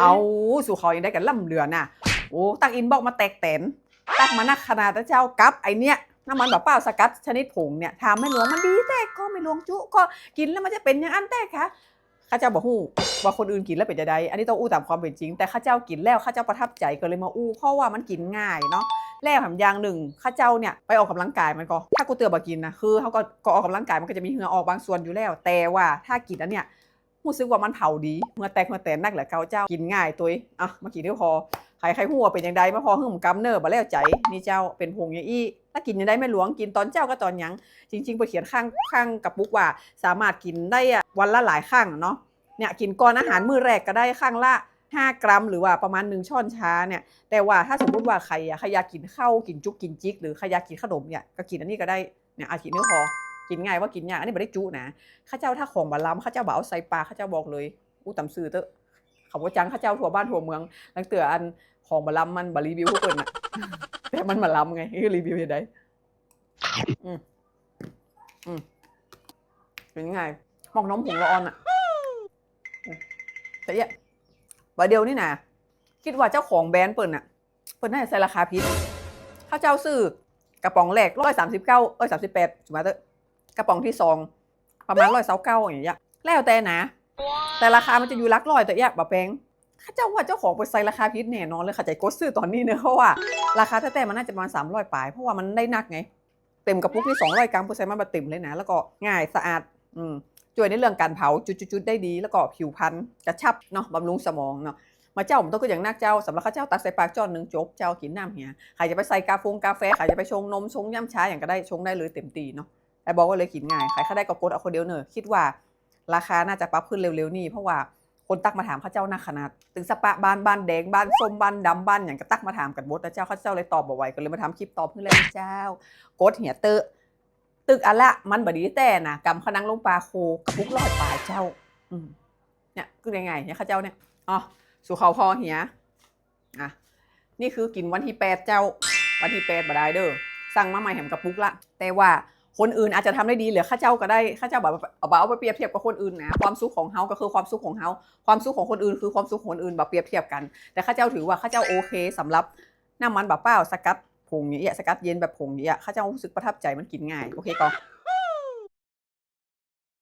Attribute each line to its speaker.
Speaker 1: เอาสู่เขายังได้กันล่ำเรือนน่ะ โอ้ตั้งอินบอกมาแตกแตนตั้งมานักขนาดเจ้ากับไอเนี้ยน้ำมันแบบเปล่าสกัดชนิดผงเนี่ยถามไม่หลวงมันดีแต่ก็ไม่หลวงจุก็กินแล้วมันจะเป็นอย่างอันแต่คะข้าเจ้าบอกฮู้ว่าคนอื่นกินแล้วเป็นจะได้ อันนี้ต้องอู้ตามความเป็นจริง แต่ข้าเจ้ากินแล้วข้าเจ้าประทับใจก็เลยมาอู้เพราะว่ามันกินง่ายเนาะแล้วแถมอย่างหนึ่งข้าเจ้าเนี่ยไปออกกำลังกายมันก็ ถ้ากูเตือนบอกกินนะคือเขาก็ออกกำลังกายมันก็จะมีเหงื่อออกบางส่วนอยู่แล้ว แต่ว่าถ้ากินอันเนี้ย รู้สึกว่ามันเผาดีเมื่อแตกเมื่อแตนนักแหละเกาเจ้ากินง่ายตัวอะมากินเดียวพอใครใครหัวเป็นยังไงมาพอหึ่มกำเนิบมาแล้วใจนี่เจ้าเป็นพงย่างอี้ถ้ากินยังได้ไม่หลวงกินตอนเจ้าก็ตอนยังจริงๆไปเขียนข้างข้างกับปุ๊กว่า สามารถกินได้อะวันละหลายข้างเนาะเนี่ยกินก่อนอาหารมื้อแรกก็ได้ข้างละ5 กรัม หรือว่าประมาณ 1 ช้อนชาเนี่ยแต่ว่าถ้าสมมติว่าใครอะใครอยากกินข้าวกินจุกกินจิกหรือใครอยากกินขนมเนี่ยก็กินอันนี้ก็ได้เนี่ยอาทิตย์นี้พอ กินง่ายว่ากินยากอันนี้ไม่ได้จุนะข้าเจ้าถ้าของบาล้ำข้าเจ้าบ่เอาใส่ปลาข้าเจ้าบอกเลยอู้ตำซื้อเตอะเขาว่าจังข้าเจ้าทั่วบ้านทั่วเมืองตั้งแต่อันของบาล้ำมันบารีวิวพวกเปิ่นอะแต่มันมาล้ำไงคือรีวิวยังไงอืมอืมเป็นยังไงหมอกน้ำผงละออนอะแต่เนี่ยว่าเดียวนี่นะคิดว่าเจ้าของแบรนด์เปิ่นอะเปิ่นน่าจะใส่ราคาพิษข้าเจ้าซื้อกระป๋องแรกร้อยสามสิบเก้าร้อยสามสิบแปดถูกไหมเตอ กระป๋องที่สองประมาณร้อยเสาเก้าอย่างเงี้ยแล้วแต่นะ แต่ราคามันจะอยู่หลักร้อยแต่แยกบะแปงข้าเจ้าว่าเจ้าของไปใส่ราคาพิษแน่นอนเลยค่ะใจกดซื้อตอนนี้เนอะเพราะว่า ราคาแต่ๆมันน่าจะประมาณสามร้อยปลาย เพราะว่ามันได้นักไง เต็มกระปุกนี่สองร้อยกรัมผู้ใช้มาแบบเต็มเลยนะ แล้วก็ง่ายสะอาดอืมช่วยในเรื่องการเผาจุดๆๆได้ดี แล้วก็ผิวพรรณกระชับเนาะบำรุงสมองเนาะมาเจ้าผมต้องก็อย่างนักเจ้าสำหรับข้าเจ้าตักใส่ปากจอนหนึ่งจบเจ้ากินน้ำเหียใครจะไปใส่กาแฟกาแฟใครจะไปชงนมชงย่ำชาอย่างก็ได้ชงได้เลยเต็มตีเนาะ แต่บอกว่าเลยกินง่ายใครเขาได้ก็กดเอาคนเดียวเนอะคิดว่าราคาน่าจะปรับขึ้นเร็วๆนี่เพราะว่าคนตักมาถามข้าเจ้าหนักขนาด ถึงสปะบ้านบ้านแดงบ้านส้มบ้านดำบ้านอย่างก็ตักมาถามกันบดแล้วเจ้าข้าเจ้าเลยตอบบ่ไหวก็เลยมาทำคลิปตอบเพื่อเลยเจ้ากดเหียเตอะตึกอะละมันบดีแต่นะกำขนังลงปลาโคกระปุกลอยปลายเจ้าอืเนี่ยคือยังไงเนี่ยข้าเจ้าเนี่ยอ๋อสู่เขาพอเหียอะนี่คือกินวันที่แปดเจ้าวันที่แปดบ่ได้เด้อสั่งมาใหม่แหมกระปุกละ แต่ว่า คนอื่นอาจจะทำได้ดีเหลือข้าเจ้าก็ได้ข้าเจ้าแบบเอาไปเปรียบเทียบกับคนอื่นนะความสุขของเฮาก็คือความสุขของเฮาความสุขของคนอื่น คือความสุขของคนอื่นแบบเปรียบเทียบกัน แต่ข้าเจ้าถือว่าข้าเจ้าโอเคสำหรับน้ำมันแบบเปล่าสกัดผงอย่างเงี้ยสกัดเย็นแบบผงอย่างเงี้ยข้าเจ้ารู้สึกประทับใจมันกินง่ายโอเคก็